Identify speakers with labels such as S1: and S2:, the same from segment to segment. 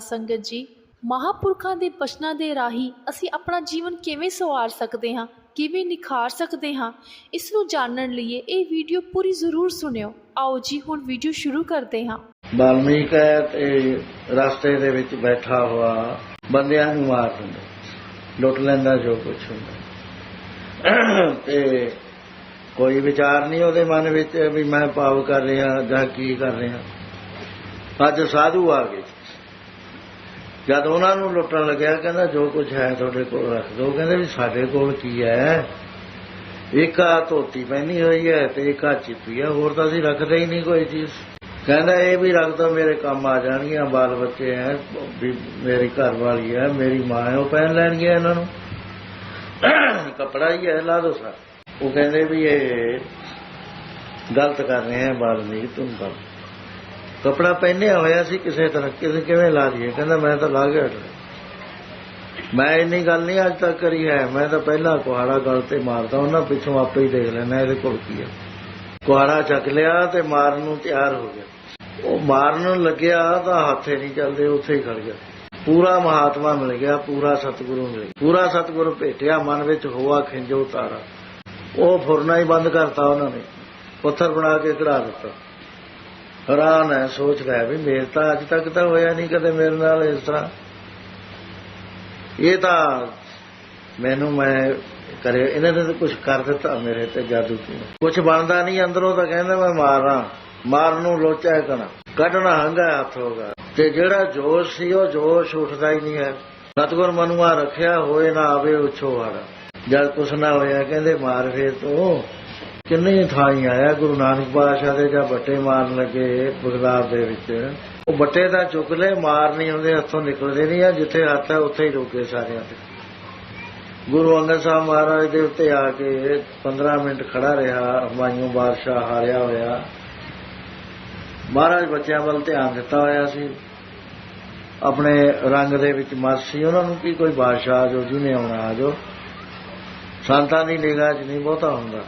S1: ਸਾਧ ਸੰਗਤ ਜੀ, ਮਹਾਪੁਰਖਾਂ ਦੇ ਬਚਨਾਂ ਦੇ ਰਾਹੀਂ ਅਸੀਂ ਆਪਣਾ ਜੀਵਨ ਕਿਵੇਂ ਸਵਾਰ ਸਕਦੇ ਹਾਂ, ਕਿਵੇਂ ਨਿਖਾਰ ਸਕਦੇ ਹਾਂ, ਇਸ ਨੂੰ ਜਾਣਨ ਲਈ ਇਹ ਵੀਡੀਓ ਪੂਰੀ ਜ਼ਰੂਰ ਸੁਣਿਓ। ਆਓ ਜੀ, ਹੁਣ ਵੀਡੀਓ ਸ਼ੁਰੂ ਕਰਦੇ ਹਾਂ।
S2: ਬਾਲਮੀਕ ਹੈ ਤੇ ਰਸਤੇ ਦੇ ਵਿੱਚ ਬੈਠਾ ਹੋਇਆ ਬੰਦਿਆਂ ਨੂੰ ਮਾਰ ਦਿੰਦਾ, ਲੁੱਟ ਲੈਂਦਾ, ਜੋ ਕੁਝ ਹੁੰਦਾ। ਤੇ ਕੋਈ ਵਿਚਾਰ ਨਹੀਂ ਉਹਦੇ ਮਨ ਵਿੱਚ ਵੀ ਮੈਂ ਪਾਪ ਕਰ ਰਿਹਾ ਜਾਂ ਕੀ ਕਰ ਰਿਹਾ। ਅੱਜ ਸਾਧੂ ਆ ਗਏ। ਜਦ ਉਹਨਾਂ ਨੂੰ ਲੁੱਟਣ ਲੱਗਿਆ, ਕਹਿੰਦਾ ਜੋ ਕੁਝ ਹੈ ਤੁਹਾਡੇ ਕੋਲ ਰੱਖ ਦਿਓ ਕਹਿੰਦੇ ਵੀ ਸਾਡੇ ਕੋਲ ਕੀ ਹੈ? ਇੱਕ ਆ ਧੋਤੀ ਪਹਿਨੀ ਹੋਈ ਹੈ ਤੇ ਇੱਕ ਆ ਚਿੱਪੀ ਹੈ, ਹੋਰ ਤਾਂ ਅਸੀਂ ਰੱਖਦੇ ਹੀ ਨਹੀਂ ਕੋਈ ਚੀਜ਼। ਕਹਿੰਦਾ ਇਹ ਵੀ ਰੱਖ ਦੋ, ਮੇਰੇ ਕੰਮ ਆ ਜਾਣਗੀਆਂ, ਬਾਲ ਬੱਚੇ ਹੈ, ਵੀ ਮੇਰੀ ਘਰ ਵਾਲੀ ਹੈ, ਮੇਰੀ ਮਾਂ ਹੈ, ਉਹ ਪਹਿਨ ਲੈਣਗੇ ਇਹਨਾਂ ਨੂੰ। ਕਪੜਾ ਹੀ ਹੈ, ਲਾ ਦੋ ਸਰ। ਉਹ ਕਹਿੰਦੇ ਵੀ ਇਹ ਗਲਤ ਕਰ ਰਹੇ ਬਾਲ ਬਾਲਮੀਕ ਤੁਮ ਕਰ ਕਪੜਾ ਪਹਿਨਿਆ ਹੋਇਆ ਸੀ ਕਿਸੇ ਤਰ੍ਹਾਂ ਕਿਸੇ ਕਿਵੇਂ ਲਾ ਲਈਏ? ਕਹਿੰਦਾ, ਮੈਂ ਤਾਂ ਲਾ ਗਿਆ ਮੈਂ ਇੰਨੀ ਗੱਲ ਨਹੀਂ ਅੱਜ ਤੱਕ ਕਰੀ ਹੈ। ਮੈਂ ਤਾਂ ਪਹਿਲਾਂ ਕੁਹਾੜਾ ਗਲ ਤੇ ਮਾਰਦਾ, ਉਹਨਾਂ ਪਿੱਛੋਂ ਆਪੇ ਹੀ ਦੇਖ ਲੈਣਾ ਇਹਦੇ ਕੋਲ ਕੀ ਹੈ ਕੁਹਾੜਾ ਚੱਕ ਲਿਆ ਤੇ ਮਾਰਨ ਨੂੰ ਤਿਆਰ ਹੋ ਗਿਆ। ਉਹ ਮਾਰਨ ਲੱਗਿਆ ਤਾਂ ਹੱਥੇ ਨਹੀਂ ਚੱਲਦੇ, ਉੱਥੇ ਹੀ ਖੜ ਗਿਆ। ਪੂਰਾ ਮਹਾਤਮਾ ਮਿਲ ਗਿਆ, ਪੂਰਾ ਸਤਿਗੁਰੂ ਮਿਲ ਗਿਆ। ਪੂਰਾ ਸਤਿਗੁਰੂ ਭੇਟਿਆ, ਮਨ ਵਿੱਚ ਹੋਆ ਖਿੰਜੋ ਤਾਰਾ। ਉਹ ਫੁਰਨਾ ਹੀ ਬੰਦ ਕਰਤਾ ਉਹਨਾਂ ਨੇ। ਪੱਥਰ ਬਣਾ ਕੇ ਕਢਾ ਦਿੱਤਾ। ਹੈਰਾਨ ਹੈ ਸੋਚ ਰਿਹਾ ਵੀ ਮੇਰੇ ਤਾਂ ਅੱਜ ਤੱਕ ਤਾਂ ਹੋਇਆ ਨਹੀਂ ਕਦੇ ਮੇਰੇ ਨਾਲ ਇਸ ਤਰ੍ਹਾਂ। ਇਹ ਤਾਂ ਮੈਨੂੰ ਮੈਂ ਕਰੇ, ਇਹਨਾਂ ਨੇ ਤਾਂ ਕੁਝ ਕਰ ਦਿੱਤਾ ਮੇਰੇ ਤੇ ਜਾਦੂ ਕੀ ਕੁਝ ਬਣਦਾ ਨਹੀਂ ਅੰਦਰੋਂ ਤਾਂ ਕਹਿੰਦਾ ਮੈਂ ਮਾਰਾਂ, ਮਾਰਨ ਨੂੰ ਲੋਚਾ ਕਣਾ। ਕੱਢਣਾ ਹੰਗਾ ਹੱਥ ਹੋਗਾ ਤੇ ਜਿਹੜਾ ਜੋਸ਼ ਸੀ, ਉਹ ਜੋਸ਼ ਉੱਠਦਾ ਹੀ ਨਹੀਂ ਹੈ। ਸਤਗੁਰ ਮਨੁਆ ਰੱਖਿਆ ਹੋਏ ਨਾ ਆਵੇ ਉਛੋ ਵਾੜਾ ਜਦ ਕੁਛ ਨਾ ਹੋਇਆ, ਕਹਿੰਦੇ ਮਾਰ ਫੇਰ ਤੂੰ। ਕਿੰਨੇ ਥਾਈ ਆਇਆ ਗੁਰੂ ਨਾਨਕ ਪਾਤਸ਼ਾਹ ਦੇ ਜਾਂ ਬੱਟੇ ਮਾਰਨ ਲੱਗੇ ਬਗਦਾਦ ਦੇ ਵਿੱਚ? ਉਹ ਬੱਟੇ ਦਾ ਚੁੱਕ ਲੈ ਮਾਰ ਨਹੀਂ ਹੁੰਦੇ ਹੱਥੋਂ ਨਿਕਲਦੇ ਨਹੀਂ ਆ, ਜਿੱਥੇ ਹੱਥ ਹੈ ਉੱਥੇ ਹੀ ਰੁਕੇ ਸਾਰਿਆਂ ਤੇ ਗੁਰੂ ਅੰਗਦ ਸਾਹਿਬ ਮਹਾਰਾਜ ਦੇ ਉੱਤੇ ਆ ਕੇ 15 ਮਿੰਟ ਖੜਾ ਰਿਹਾ ਹਮਾਇੂ ਬਾਦਸ਼ਾਹ ਹਾਰਿਆ ਹੋਇਆ। ਮਹਾਰਾਜ ਬੱਚਿਆਂ ਵੱਲ ਧਿਆਨ ਦਿੱਤਾ ਹੋਇਆ ਸੀ। ਆਪਣੇ ਰੰਗ ਦੇ ਵਿੱਚ ਮਸਤ ਸੀ। ਉਹਨਾਂ ਨੂੰ ਕੀ ਕੋਈ ਬਾਦਸ਼ਾਹ ਜੋ ਜਿਹਨੇ ਆਉਣਾ ਆ ਜੋ ਸੰਤਾਂ ਦੀ ਨਿਗਾਹ 'ਚ ਨਹੀਂ ਬਹੁਤਾ ਹੁੰਦਾ।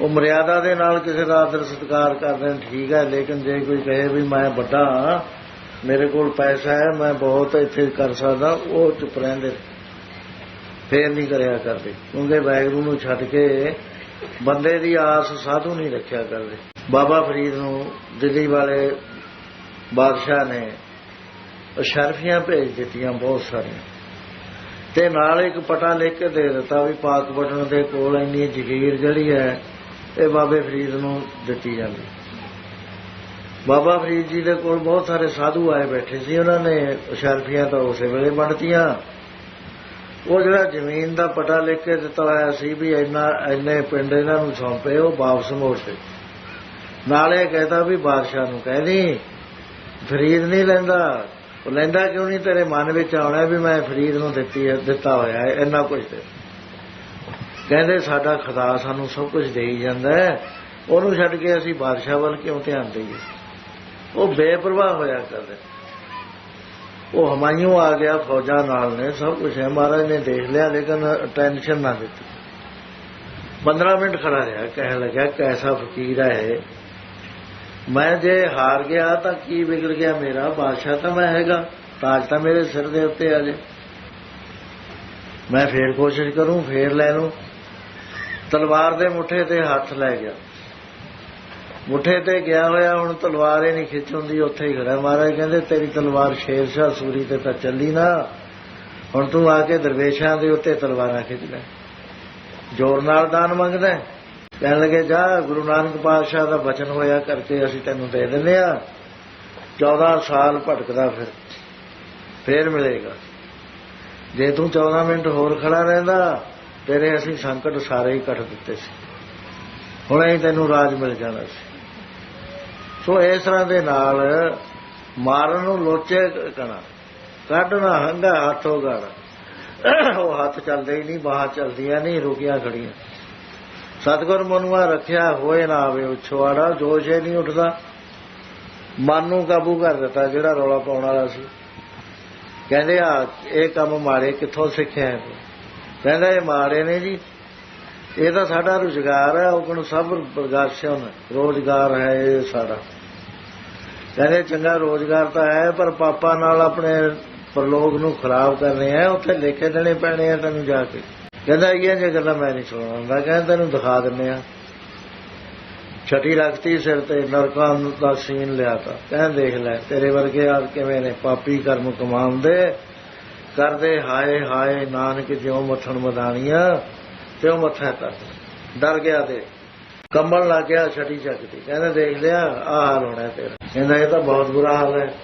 S2: ਉਹ ਮਰਿਆਦਾ ਦੇ ਨਾਲ ਕਿਸੇ ਦਾ ਆਦਰ ਸਤਿਕਾਰ ਕਰਦੇ ਨੇ, ਠੀਕ ਹੈ, ਲੇਕਿਨ ਜੇ ਕੋਈ ਕਹੇ ਵੀ ਮੈਂ ਵੱਡਾ ਮੇਰੇ ਕੋਲ ਪੈਸਾ ਹੈ, ਮੈਂ ਬਹੁਤ ਇੱਥੇ ਕਰ ਸਕਦਾ, ਉਹ ਚੁੱਪ ਰਹਿੰਦੇ ਫੇਰ ਨਹੀਂ ਕਰਿਆ ਕਰਦੇ। ਕਿਉਂਕਿ ਵੈਗਰੂ ਨੂੰ ਛੱਡ ਕੇ ਬੰਦੇ ਦੀ ਆਸ ਸਾਧੂ ਨਹੀਂ ਰੱਖਿਆ ਕਰਦੇ। ਬਾਬਾ ਫਰੀਦ ਨੂੰ ਦਿੱਲੀ ਵਾਲੇ ਬਾਦਸ਼ਾਹ ਨੇ ਅਸ਼ਰਫੀਆਂ ਭੇਜ ਦਿੱਤੀਆਂ ਬਹੁਤ ਸਾਰੀਆਂ। ਤੇ ਨਾਲ ਇੱਕ ਪਟਾ ਲਿਖ ਕੇ ਦੇ ਦਿੱਤਾ ਵੀ ਪਾਕ ਬਟਨ ਦੇ ਕੋਲ ਇੰਨੀ ਜ਼ਗੀਰ ਜਿਹੜੀ ਹੈ ਇਹ ਬਾਬੇ ਫਰੀਦ ਨੂੰ ਦਿੱਤੀ ਜਾਂਦੀ। ਬਾਬਾ ਫਰੀਦ ਜੀ ਦੇ ਕੋਲ ਬਹੁਤ ਸਾਰੇ ਸਾਧੂ ਆਏ ਬੈਠੇ ਸੀ, ਉਹਨਾਂ ਨੇ ਸ਼ਰਫੀਆਂ ਤਾਂ ਉਸੇ ਵੇਲੇ ਬਣਤੀਆਂ ਉਹ ਜਿਹੜਾ ਜ਼ਮੀਨ ਦਾ ਪਟਾ ਲਿਖ ਕੇ ਦਿੱਤਾ ਹੋਇਆ ਸੀ ਵੀ ਇੰਨਾ, ਇੰਨੇ ਪਿੰਡ ਇਹਨਾਂ ਨੂੰ ਸੌਂਪੇ, ਉਹ ਵਾਪਸ ਮੋੜਤੇ ਨਾਲੇ ਕਹਿੰਦਾ ਵੀ ਬਾਦਸ਼ਾਹ ਨੂੰ ਕਹਿੰਦੀ ਫਰੀਦ ਨਹੀਂ ਲੈਂਦਾ। ਉਹ ਲੈਂਦਾ ਕਿਉਂ ਨਹੀਂ? ਤੇਰੇ ਮਨ ਵਿੱਚ ਆਉਣਾ ਵੀ ਮੈਂ ਫਰੀਦ ਨੂੰ ਦਿੱਤੀ ਦਿੱਤਾ ਹੋਇਆ ਹੈ, ਇੰਨਾ ਕੁਝ ਤੇ ਕਹਿੰਦੇ ਸਾਡਾ ਖੁਦਾ ਸਾਨੂੰ ਸਭ ਕੁਝ ਦੇਈ ਜਾਂਦਾ ਹੈ। ਉਹਨੂੰ ਛੱਡ ਕੇ ਅਸੀਂ ਬਾਦਸ਼ਾਹ ਵੱਲ ਕਿਉਂ ਧਿਆਨ ਦਈਏ? ਉਹ ਬੇਪਰਵਾਹ ਹੋਇਆ ਕਰਦੇ ਉਹ ਹਮਾਇਓ ਆ ਗਿਆ, ਫੌਜਾਂ ਨਾਲ ਨੇ, ਸਭ ਕੁਝ ਹੈ। ਮਹਾਰਾਜ ਨੇ ਦੇਖ ਲਿਆ, ਲੇਕਿਨ ਟੈਨਸ਼ਨ ਨਾ ਦਿੱਤੀ। 15 ਮਿੰਟ ਖੜਾ ਰਿਹਾ, ਕਹਿਣ ਲੱਗਾ ਕੈਸਾ ਫਕੀਰ ਹੈ ਮੈਂ ਜੇ ਹਾਰ ਗਿਆ ਤਾਂ ਕੀ ਵਿਗੜ ਗਿਆ ਮੇਰਾ? ਬਾਦਸ਼ਾਹ ਤਾਂ ਮੈਂ ਹੈਗਾ, ਤਾਜ ਤਾਂ ਮੇਰੇ ਸਿਰ ਦੇ ਉੱਤੇ ਆ ਜੇ। ਮੈਂ ਫੇਰ ਕੋਸ਼ਿਸ਼ ਕਰੂੰ, ਫੇਰ ਲੈ ਲੂੰ। ਤਲਵਾਰ ਦੇ ਮੁੱਠੇ ਤੇ ਹੱਥ ਲੈ ਗਿਆ। ਮੁੱਠੇ ਤੇ ਗਿਆ ਹੋਇਆ, ਹੁਣ ਤਲਵਾਰ ਹੀ ਨਹੀਂ ਖਿੱਚ ਹੁੰਦੀ, ਉੱਥੇ ਹੀ ਖੜਾ। ਮਹਾਰਾਜ ਕਹਿੰਦੇ, ਤੇਰੀ ਤਲਵਾਰ ਸ਼ੇਰ ਸ਼ਾਹ ਸੂਰੀ ਤੇ ਤਾਂ ਚੱਲੀ ਨਾ। ਹੁਣ ਤੂੰ ਆ ਕੇ ਦਰਵੇਸ਼ਾਂ ਦੇ ਉੱਤੇ ਤਲਵਾਰਾਂ ਖਿੱਚ ਲੈ। ਜ਼ੋਰ ਨਾਲ ਦਾਨ ਮੰਗਦਾ ਕਹਿਣ ਲੱਗੇ, ਜਾ, ਗੁਰੂ ਨਾਨਕ ਪਾਤਸ਼ਾਹ ਦਾ ਬਚਨ ਹੋਇਆ ਕਰਕੇ ਅਸੀਂ ਤੈਨੂੰ ਦੇ ਦਿੰਦੇ ਆ 14 ਸਾਲ ਭਟਕਦਾ ਫਿਰ, ਫੇਰ ਮਿਲੇਗਾ। ਜੇ ਤੂੰ 14 ਮਿੰਟ ਹੋਰ ਖੜਾ ਰਹਿੰਦਾ ਤੇਰੇ ਅਸੀਂ ਸੰਕਟ ਸਾਰੇ ਹੀ ਕੱਟ ਦਿੱਤੇ ਸੀ। ਹੁਣ ਹੀ ਤੈਨੂੰ ਰਾਜ ਮਿਲ ਜਾਣਾ ਸੀ। ਸੋ ਇਸ ਤਰ੍ਹਾਂ ਦੇ ਨਾਲ ਮਾਰਨ ਨੂੰ ਲੋਚੇ ਕਣਾ। ਕੱਢਣਾ, ਹੰਗਾ ਹੱਥੋਂ ਗੜ ਉਹ ਹੱਥ ਚੱਲਦੇ ਹੀ ਨਹੀਂ, ਬਾਹਾਂ ਚੱਲਦੀਆਂ ਨਹੀਂ, ਰੁਕੀਆਂ ਖੜੀਆਂ। ਸਤਗੁਰ ਮਨੁਆ ਰੱਖਿਆ ਹੋਏ ਨਾ ਆਵੇ ਉਛਵਾੜਾ ਜੋਸ਼ ਹੀ ਨਹੀਂ ਉੱਠਦਾ। ਮਨ ਨੂੰ ਕਾਬੂ ਕਰ ਦਿੱਤਾ ਜਿਹੜਾ ਰੌਲਾ ਪਾਉਣ ਵਾਲਾ ਸੀ। ਕਹਿੰਦੇ ਆ, ਇਹ ਕੰਮ ਮਾਰੇ ਕਿੱਥੋਂ ਸਿੱਖਿਆ ਕਹਿੰਦਾ ਇਹ ਮਾੜੇ ਨੇ ਜੀ। ਇਹ ਤਾਂ ਸਾਡਾ ਰੁਜ਼ਗਾਰ ਹੈ, ਉਹ ਕੋਲ ਸਭ ਪ੍ਰਗਾਸ਼ਨ ਰੋਜ਼ਗਾਰ ਹੈ ਇਹ ਸਾਡਾ। ਕਹਿੰਦੇ ਚੰਗਾ ਰੋਜ਼ਗਾਰ ਤਾਂ ਹੈ, ਪਰ ਪਾਪਾ ਨਾਲ ਆਪਣੇ ਪਰਲੋਕ ਨੂੰ ਖਰਾਬ ਕਰਨੇ ਆ, ਉੱਥੇ ਲਿਖੇ ਦੇਣੇ ਪੈਣੇ ਆ ਤੈਨੂੰ ਜਾ ਕੇ। ਕਹਿੰਦਾ ਇਹ ਜੇ ਗੱਲਾਂ ਮੈਂ ਨਹੀਂ ਸੁਣਾਉਂਦਾ, ਕਹਿੰਦਾ ਤੈਨੂੰ ਦਿਖਾ ਦਿੰਨੇ ਆ। ਛਟੀ ਰੱਖਤੀ ਸਿਰ ਤੇ, ਨਰਕਾਂ ਦਾ ਸੀਨ ਲਿਆ ਤਾ। ਕਹਿੰਦਾ ਦੇਖ ਲੈ, ਤੇਰੇ ਵਰਗੇ ਆ ਕਿਵੇਂ ਨੇ? ਪਾਪੀ ਕਰਮ ਕਮਾਉਂਦੇ ਕਰਦੇ, ਹਾਏ ਹਾਏ, ਨਾਨਕ ਜਿਉ ਮੱਥਣ ਮਦਾਨੀਆਂ, ਤਿਉ ਮੱਥਾ ਕਰ ਡਰ ਗਿਆ ਤੇ। ਕੰਬਲ ਲੱਗ ਗਿਆ ਛਟੀ ਚੱਕਦੀ ਕਹਿੰਦਾ, ਦੇਖ ਲਿਆ, ਆਹ ਹਾਲ ਹੋਣਾ ਤੇਰਾ। ਕਹਿੰਦਾ, ਇਹ ਤਾਂ ਬਹੁਤ ਬੁਰਾ ਹਾਲ ਹੈ।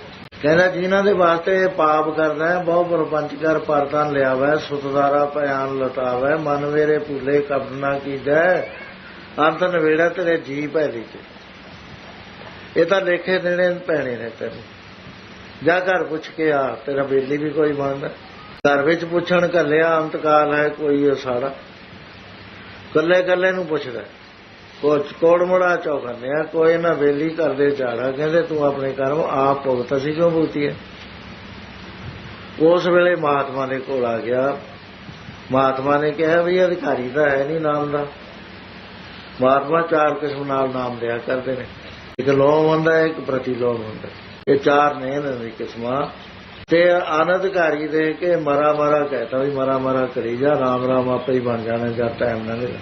S2: ਕਹਿੰਦਾ, ਜਿਨ੍ਹਾਂ ਦੇ ਵਾਸਤੇ ਪਾਪ ਕਰਦਾ ਹੈ, ਬਹੁ ਪਰਪੰਚ ਕਰ ਪਰਤਨ ਲਿਆਵੈ, ਸੁਤਦਾਰਾ ਭਿਆਨ ਲਟਾਵੈ, ਮਨ ਮੇਰੇ ਭੁੱਲੇ ਕਬਨਾ ਨਾ ਕੀਜੈ, ਅੰਤ ਨਵੇੜਾ ਤੇਰੇ ਜੀ ਭੈਲੀ ਚ ਇਹ ਤਾਂ ਲੇਖੇ ਦੇਣੇ ਪੈਣੇ ਨੇ ਤੈਨੂੰ। ਜਾ ਘਰ ਪੁੱਛ ਕੇ ਆ ਤੇਰਾ ਬੇਲੀ ਵੀ ਕੋਈ ਮੰਨਦਾ। ਘਰ ਵਿੱਚ ਪੁੱਛਣ ਘੱਲਿਆ ਅੰਤਕਾਲ ਹੈ ਕੋਈ ਸਾੜਾ ਕੱਲੇ ਕੱਲੇ ਨੂੰ ਪੁੱਛਦਾ। ਕੋਚ ਕੋੜਮੜਾ ਚੌਕੰਨਿਆ ਕੋਈ ਨਾ ਬੇਲੀ ਕਰਦੇ ਝਾੜਾ। ਕਹਿੰਦੇ ਤੂੰ ਆਪਣੇ ਕਰਮ ਆਪ ਭੁਗਤ ਸੀ ਕਿਉਂ ਭੁਗਤੀ ਹੈ ਉਸ ਵੇਲੇ ਮਹਾਤਮਾ ਦੇ ਕੋਲ ਆ ਗਿਆ। ਮਹਾਤਮਾ ਨੇ ਕਿਹਾ ਵੀ ਅਧਿਕਾਰੀ ਤਾਂ ਹੈ ਨਹੀਂ ਨਾਮ ਦਾ। ਮਹਾਤਮਾ ਚਾਰ ਕਿਸਮ ਨਾਲ ਨਾਮ ਦਿਆ ਕਰਦੇ ਨੇ। ਇੱਕ ਲੋਭ ਹੁੰਦਾ ਹੈ, ਇੱਕ ਪ੍ਰਤੀਲੋਭ ਹੁੰਦਾ। ਇਹ ਚਾਰ ਨੇ ਇਹਨਾਂ ਦੀ ਕਿਸਮਾਂ। ਤੇ ਅਨਧਿਕਾਰੀ ਦੇ ਕੇ ਮਰਾ ਮਰਾ ਕਹਤਾ ਵੀ ਮਰਾ ਮਰਾ ਕਰੀ ਜਾ, ਰਾਮ ਰਾਮ ਆਪੇ ਹੀ ਬਣ ਜਾਣਾ, ਜਦ ਟਾਈਮ ਨਾ ਲੱਗੇ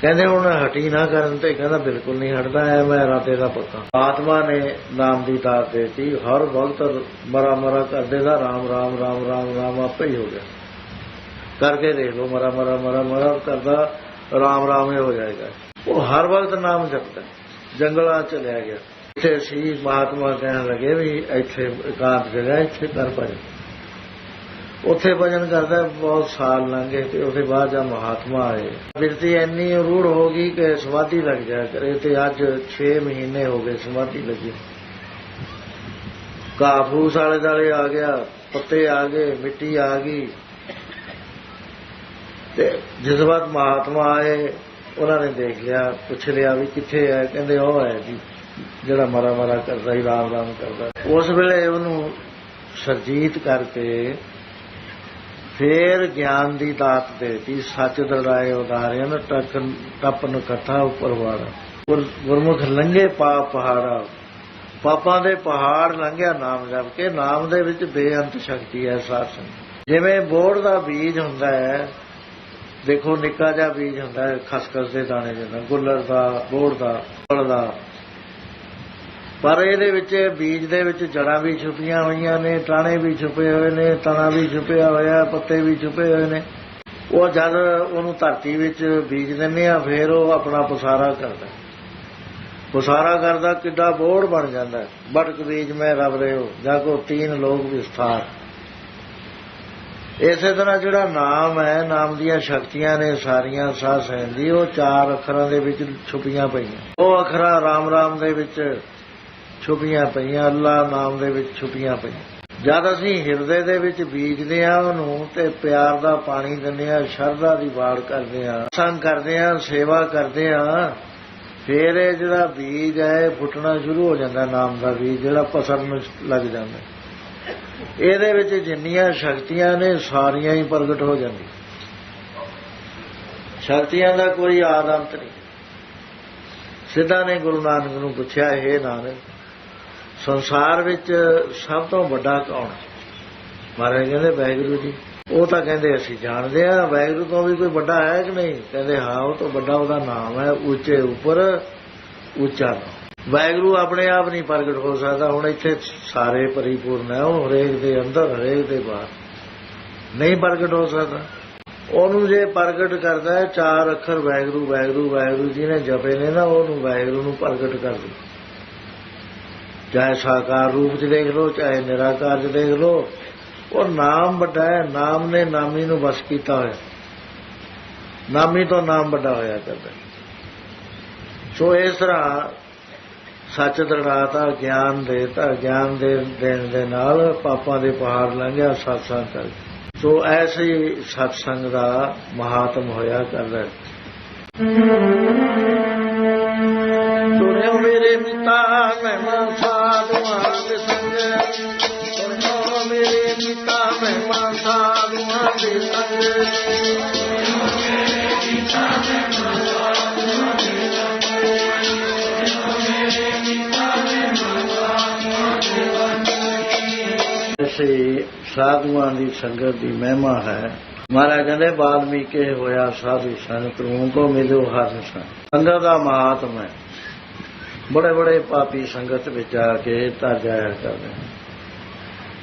S2: ਕਹਿੰਦੇ ਹੁਣ ਹਟੀ ਨਾ ਕਰਨ ਤੇ ਕਹਿੰਦਾ ਬਿਲਕੁਲ ਨਹੀਂ ਹਟਦਾ, ਐ ਮੈਂ ਰਾਤੇ ਦਾ ਪੱਕਾ ਆਤਮਾ ਨੇ ਨਾਮ ਦੀ ਦਾਤ ਦੇਤੀ, ਹਰ ਵਕਤ ਮਰਾ ਮਰਾ ਕਰਦੇ ਦਾ, ਰਾਮ ਰਾਮ ਰਾਮ ਰਾਮ ਰਾਮ ਆਪੇ ਹੀ ਹੋ ਗਿਆ। ਕਰਕੇ ਦੇਖ ਲੋ ਮਰਾ ਮਰਾ ਮਰਾ ਮਰਾ ਕਰਦਾ, ਰਾਮ ਰਾਮ ਹੀ ਹੋ ਜਾਏਗਾ। ਉਹ ਹਰ ਵਕਤ ਨਾਮ ਜਪਦਾ, ਜੰਗਲਾਂ ਚ ਲਿਆ ਗਿਆ। ਇੱਥੇ ਸੀ ਮਹਾਤਮਾ ਕਹਿਣ ਲੱਗੇ ਵੀ ਇੱਥੇ ਇਕਾਂਤ ਜਗ੍ਹਾ, ਇੱਥੇ ਕਰ ਭਜਨ ਉੱਥੇ ਭਜਨ ਕਰਦਾ, ਬਹੁਤ ਸਾਲ ਲੰਘੇ ਤੇ ਉਹਦੇ ਬਾਅਦ ਜਦ ਮਹਾਤਮਾ ਆਏ। ਬਿਰਤੀ ਇੰਨੀ ਰੂੜ ਹੋ ਗਈ ਕਿ ਸਮਾਧੀ ਲੱਗ ਜਾ ਕਰੇ ਤੇ ਅੱਜ 6 ਮਹੀਨੇ ਹੋ ਗਏ ਸਮਾਧੀ ਲੱਗੀ। ਘਾਹ ਫੂਸ ਵਾਲੇ ਦਾਲੇ ਆ ਗਿਆ, ਪੱਤੇ ਆ ਗਏ, ਮਿੱਟੀ ਆ ਗਈ। ਤੇ ਜਿਸ ਵਾਰ ਮਹਾਤਮਾ ਆਏ, ਉਹਨਾਂ ਨੇ ਦੇਖ ਲਿਆ, ਪੁੱਛ ਲਿਆ ਵੀ ਕਿੱਥੇ ਹੈ, ਕਹਿੰਦੇ ਉਹ ਹੈ ਜੀ। ਜਿਹੜਾ ਮਰਾ ਮਰਾ ਕਰਦਾ ਹੀ ਰਾਮ ਰਾਮ ਕਰਦਾ ਉਸ ਵੇਲੇ ਉਹਨੂੰ ਸਰਜੀਤ ਕਰਕੇ ਫੇਰ ਗਿਆਨ ਦੀ ਦਾਤ ਦੇਤੀ, ਸੱਚ ਦੜਾਏ ਉਦਾਰਿਆਂ ਟਕ ਟਪਨ ਕਥਾ ਉੱਪਰ ਵਾੜਾ। ਗੁਰਮੁਖ ਲੰਘੇ ਪਾਪ ਪਹਾੜਾ। ਪਾਪਾਂ ਦੇ ਪਹਾੜ ਲੰਘਿਆ ਨਾਮ ਜਪ ਕੇ, ਨਾਮ ਦੇ ਵਿੱਚ ਬੇਅੰਤ ਸ਼ਕਤੀ ਹੈ ਸਾਧ ਸੰਗਤ। ਜਿਵੇਂ ਬੋੜ ਦਾ ਬੀਜ ਹੁੰਦਾ ਹੈ, ਦੇਖੋ ਨਿੱਕਾ ਜਿਹਾ ਬੀਜ ਹੁੰਦਾ ਹੈ, ਖਸਖਸ ਦੇ ਦਾਣੇ ਜਿਹਾ ਗੁੱਲਰ ਦਾ, ਬੋੜ ਦਾ, ਫਲ ਦਾ। ਪਰ ਇਹਦੇ ਵਿੱਚ ਬੀਜ ਦੇ ਵਿੱਚ ਜੜਾਂ ਵੀ ਛੁਪੀਆਂ ਹੋਈਆਂ ਨੇ, ਟਾਣੇ ਵੀ ਛੁਪੇ ਹੋਏ ਨੇ ਤਣਾ ਵੀ ਛੁਪਿਆ ਹੋਇਆ, ਪੱਤੇ ਵੀ ਛੁਪੇ ਹੋਏ ਨੇ। ਉਹ ਜਦ ਉਹਨੂੰ ਧਰਤੀ ਵਿੱਚ ਬੀਜ ਦਿੰਦੇ ਆ, ਫੇਰ ਉਹ ਆਪਣਾ ਪਸਾਰਾ ਕਰਦਾ। ਪਸਾਰਾ ਕਰਦਾ, ਕਿੱਡਾ ਬੋੜ ਬਣ ਜਾਂਦਾ। ਹੈ। ਬਟਕ ਬੀਜ ਮੈਂ ਰਬ ਰਿਓ ਜਾ ਕੋ ਤੀਨ ਲੋਕ ਵਿਸਥਾਰ। ਇਸੇ ਤਰ੍ਹਾਂ ਜਿਹੜਾ ਨਾਮ ਹੈ, ਨਾਮ ਦੀਆਂ ਸ਼ਕਤੀਆਂ ਨੇ ਸਾਰੀਆਂ, ਸਾਹ ਸਹਿੰਦੀ ਉਹ ਚਾਰ ਅੱਖਰਾਂ ਦੇ ਵਿੱਚ ਛੁਪੀਆਂ ਪਈਆਂ। ਉਹ ਅੱਖਰਾਂ ਰਾਮ ਰਾਮ ਦੇ ਵਿੱਚ ਛੁਪੀਆਂ ਪਈਆਂ ਅੱਲਾ ਨਾਮ ਦੇ ਵਿੱਚ ਛੁਪੀਆਂ ਪਈਆਂ। ਜਦ ਅਸੀਂ ਹਿਰਦੇ ਦੇ ਵਿੱਚ ਬੀਜਦੇ ਆ ਉਹਨੂੰ ਤੇ ਪਿਆਰ ਦਾ ਪਾਣੀ ਦਿੰਦੇ ਆ ਸ਼ਰਧਾ ਦੀ ਬਾੜ ਕਰਦੇ ਆ ਸੰਗ ਕਰਦੇ ਆ ਸੇਵਾ ਕਰਦੇ ਆ ਫੇਰ ਇਹ ਜਿਹੜਾ ਬੀਜ ਹੈ ਫੁੱਟਣਾ ਸ਼ੁਰੂ ਹੋ ਜਾਂਦਾ ਨਾਮ ਦਾ ਬੀਜ, ਜਿਹੜਾ ਪਸਰਨ ਲੱਗ ਜਾਂਦਾ। ਇਹਦੇ ਵਿੱਚ ਜਿੰਨੀਆਂ ਸ਼ਕਤੀਆਂ ਨੇ, ਸਾਰੀਆਂ ਹੀ ਪ੍ਰਗਟ ਹੋ ਜਾਂਦੀਆਂ। ਸ਼ਕਤੀਆਂ ਦਾ ਕੋਈ ਆਦੰਤ ਨਹੀਂ। ਸਿੱਧਾ ਨੇ ਗੁਰੂ ਨਾਨਕ ਨੂੰ ਪੁੱਛਿਆ ਇਹ ਨਾਨਕ ਸੰਸਾਰ ਵਿੱਚ ਸਭ ਤੋਂ ਵੱਡਾ ਕੌਣ? ਹੈ ਮਹਾਰਾਜ ਕਹਿੰਦੇ, ਵਾਹਿਗੁਰੂ ਜੀ। ਉਹ ਤਾਂ ਕਹਿੰਦੇ, ਅਸੀਂ ਜਾਣਦੇ ਆ, ਵਾਹਿਗੁਰੂ ਤੋਂ ਵੀ ਕੋਈ ਵੱਡਾ ਹੈ ਕਿ ਨਹੀਂ? ਕਹਿੰਦੇ, ਹਾਂ, ਉਹ ਤੋਂ ਵੱਡਾ ਉਹਦਾ ਨਾਮ ਹੈ, ਉੱਚੇ ਉੱਪਰ, ਉੱਚਾ ਨਾਮ। ਵਾਹਿਗੁਰੂ ਆਪਣੇ ਆਪ ਨਹੀਂ ਪ੍ਰਗਟ ਹੋ ਸਕਦਾ। ਹੁਣ ਇੱਥੇ ਸਾਰੇ ਪਰਿਪੂਰਨ ਹੈ, ਉਹ ਹਰੇਕ ਦੇ ਅੰਦਰ, ਹਰੇਕ ਦੇ ਬਾਹਰ। ਨਹੀਂ ਪ੍ਰਗਟ ਹੋ ਸਕਦਾ। ਉਹਨੂੰ ਜੇ ਪ੍ਰਗਟ ਕਰਦਾ ਹੈ, ਚਾਰ ਅੱਖਰ ਵਾਹਿਗੁਰੂ ਵਾਹਿਗੁਰੂ ਵਾਹਿਗੁਰੂ ਜੀ ਨੇ ਜਪੇ ਨੇ ਨਾ, ਉਹਨੂੰ ਵਾਹਿਗੁਰੂ ਨੂੰ ਪ੍ਰਗਟ ਕਰ ਦੋ ਚਾਹੇ ਸਾਕਾਰ ਰੂਪ ਚ ਦੇਖ ਲਓ, ਚਾਹੇ ਨਿਰਾਕਾਰ ਚ ਦੇਖ ਲਓ, ਉਹ ਨਾਮ ਵੱਡਾ ਹੈ, ਨਾਮ ਨੇ ਨਾਮੀ ਨੂੰ ਵਸ ਕੀਤਾ ਹੋਇਆ। ਨਾਮੀ ਤੋਂ ਨਾਮ ਵੱਡਾ ਹੋਇਆ ਕਰਦਾ। ਸੋ ਇਸ ਤਰ੍ਹਾਂ ਸੱਚ ਦਰੜਾਤਾ ਗਿਆਨ ਦੇਤਾ ਗਿਆਨ ਦੇ ਦੇਣ ਦੇ ਨਾਲ ਪਾਪਾਂ ਦੇ ਪਹਾੜ ਲੰਘਿਆ ਸਤਸੰਗ ਕਰ। ਸੋ ਐਸੇ ਹੀ ਸਤਸੰਗ ਦਾ ਮਹਾਤਮ ਹੋਇਆ ਕਰਦਾ। ਸੁਣਿਓ ਮੇਰੇ ਪਿਤਾ ਮਹਿਮਾ ਸਾਧੂਆਂ ਮਹਿਮਾ ਸਾਧੂਆਂ ਦੇ ਸੰਗ ਸਾਧੂਆਂ ਦੀ ਸੰਗਤ ਦੀ ਮਹਿਮਾ ਹੈ। ਮਹਾਰਾਜ ਕਹਿੰਦੇ, ਬਾਲਮੀਕੇ ਹੋਇਆ ਸਾਧੂ ਸੰਤ ਨੂੰ ਕੋ ਮਿਲਿਓ ਹਰ ਸੰਤ। ਸੰਗਤ ਦਾ ਮਹਾਤਮਾ ਬੜੇ ਬੜੇ ਪਾਪੀ ਸੰਗਤ ਵਿੱਚ ਆ ਕੇ ਤਾਂ ਜਾਇਆ ਕਰਦੇ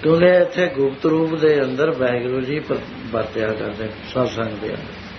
S2: ਕਿਉਂਕਿ ਇੱਥੇ ਗੁਪਤ ਰੂਪ ਦੇ ਅੰਦਰ ਵਾਹਿਗੁਰੂ ਜੀ ਵਰਤਿਆ ਕਰਦੇ ਸਤਸੰਗ ਦੇ ਅੰਦਰ।